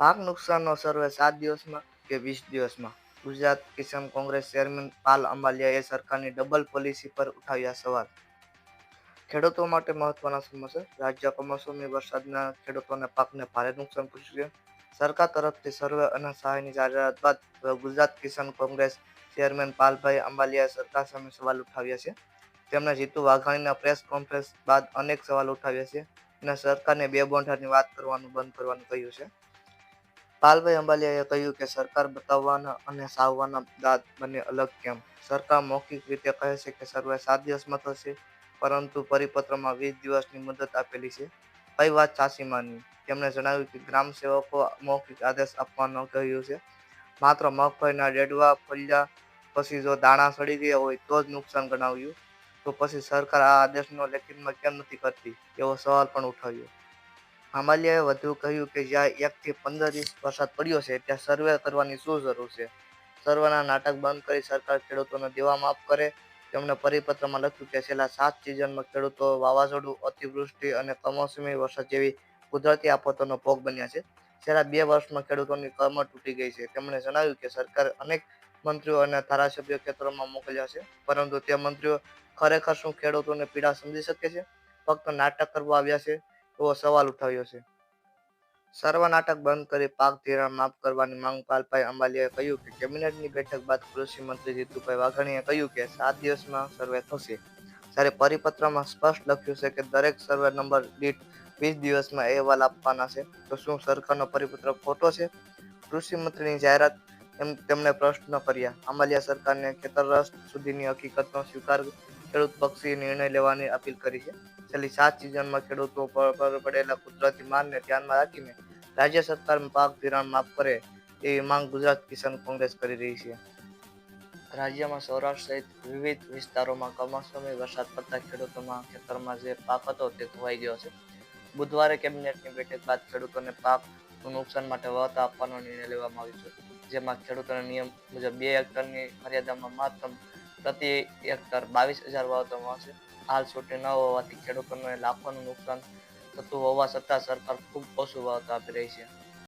પાક નુકસાનનો સર્વે સાત દિવસમાં કે વીસ દિવસમાં? ગુજરાત કિસાન કોંગ્રેસ ચેરમેન પાલ અંબાલિયાએ સરકારની ડબલ પોલિસી પર ઉઠાવ્યા સવાલ. ખેડૂતો માટે મહત્વના સમસ્યા? રાજ્ય કમોસમી વરસાદના ખેડૂતોને પાકને ભારે નુકસાન પહોંચ્યું છે સરકાર તરફથી સર્વે અને સહાયની જાહેરાત બાદ ગુજરાત કિસાન કોંગ્રેસ ચેરમેન પાલભાઈ અંબાલિયાએ સરકાર સામે સવાલ ઉઠાવ્યા છે. તેમણે જીતુ વાઘાણીના પ્રેસ કોન્ફરન્સ બાદ અનેક સવાલ ઉઠાવ્યા છે અને સરકારને બે બોંઢાની વાત કરવાનું બંધ કરવાનું કહ્યું છે. પાલભાઈ અંબાલિયાએ કહ્યું કે સરકાર બતાવવાના અને સાવવાના દાંત બંને અલગ કેમ? સરકાર મૌખિક રીતે કહે છે કે સર્વે સાત દિવસમાં થશે, પરંતુ પરિપત્રમાં વીસ દિવસની મુદત આપેલી છે. કઈ વાત સાચી માની તેમણે જણાવ્યું કે ગ્રામ સેવકો મૌખિક આદેશ આપવાનો કહ્યું છે. માત્ર મગફળીના ડેડવા ફળિયા પછી જો દાણા સડી ગયા હોય તો જ નુકસાન ગણાવ્યું. તો પછી સરકાર આ આદેશનો લેખિતમાં કેમ નથી કરતી? એવો સવાલ પણ ઉઠાવ્યો. આમાલિયાએ વધુ કહ્યું કે જ્યાં એકથી પંદર ઇંચ વરસાદ પડ્યો છે, ત્યાં સર્વે કરવાની શું જરૂર છે? સર્વેના નાટક બંધ કરી સરકાર ખેડૂતોને દેવા માફ કરે. તેમણે પરિપત્રમાં લખ્યું કે છેલ્લા સાત સિઝનમાં ખેડૂતો વાવાઝોડું, અતિવૃષ્ટિ અને કમોસમી વરસાદ જેવી કુદરતી આફતોનો ભોગ બન્યા છે. છેલ્લા બે વર્ષમાં ખેડૂતોની કમર તૂટી ગઈ છે. તેમણે જણાવ્યું કે સરકાર અનેક મંત્રીઓ અને ધારાસભ્યો ખેતરોમાં મોકલ્યા છે, પરંતુ તે મંત્રીઓ ખરેખર શું ખેડૂતોને પીડા સમજી શકે છે? ફક્ત નાટક કરવા આવ્યા છે? એવો સવાલ ઉઠાવ્યો છે. સર્વ નાટક બંધ કરી પાક ધિરાણ માફ કરવાની માંગ પાલભાઈ અંબાલીએ કહ્યું કે કેબિનેટની બેઠક બાદ કૃષિ મંત્રી જીતુભાઈ વાઘાણીએ કહ્યું કે સાત દિવસમાં સર્વે થશે. જ્યારે પરિપત્રમાં સ્પષ્ટ લખ્યું છે કે દરેક સર્વે નંબર દીઠ વીસ દિવસમાં અહેવાલ આપવાના છે, તો શું સરકારનો પરિપત્ર ખોટો છે? કૃષિ મંત્રીની જાહેરાત એમ તેમણે પ્રશ્ન કર્યા. આંબાલિયા સરકારને ખેતરરસ સુધીની હકીકતનો સ્વીકાર ખેડૂત પક્ષી નિર્ણય લેવાની અપીલ કરી છે. છેલ્લી સાત સિઝનમાં ખેડૂતો પર પડેલા કુદરતી માનને ધ્યાનમાં રાખીને રાજ્ય સરકાર પાક ધિરાણ માફ કરે એવી માંગ ગુજરાત કિસાન કોંગ્રેસ કરી રહી છે. રાજ્યમાં સૌરાષ્ટ્ર સહિત વિવિધ વિસ્તારોમાં કમોસમી વરસાદ પડતા ખેડૂતોમાં ખેતરમાં જે પાક હતો તે ધોવાઈ ગયો છે. બુધવારે કેબિનેટની બેઠક બાદ ખેડૂતોને પાક નુકસાન માટે વળતર આપવાનો નિર્ણય લેવામાં આવ્યો છે. જેમાં ખેડૂતોને નિયમ મુજબ બે હેક્ટરની મર્યાદામાં મહત્તમ પ્રતિ હેક્ટર બાવીસ હજાર વાવતો મળશે હાલ છૂટી ન હોવાથી ખેડૂતોને લાખોનું નુકસાન થતું હોવા છતાં સરકાર ખૂબ ઓછું વાવતા આપી રહી છે.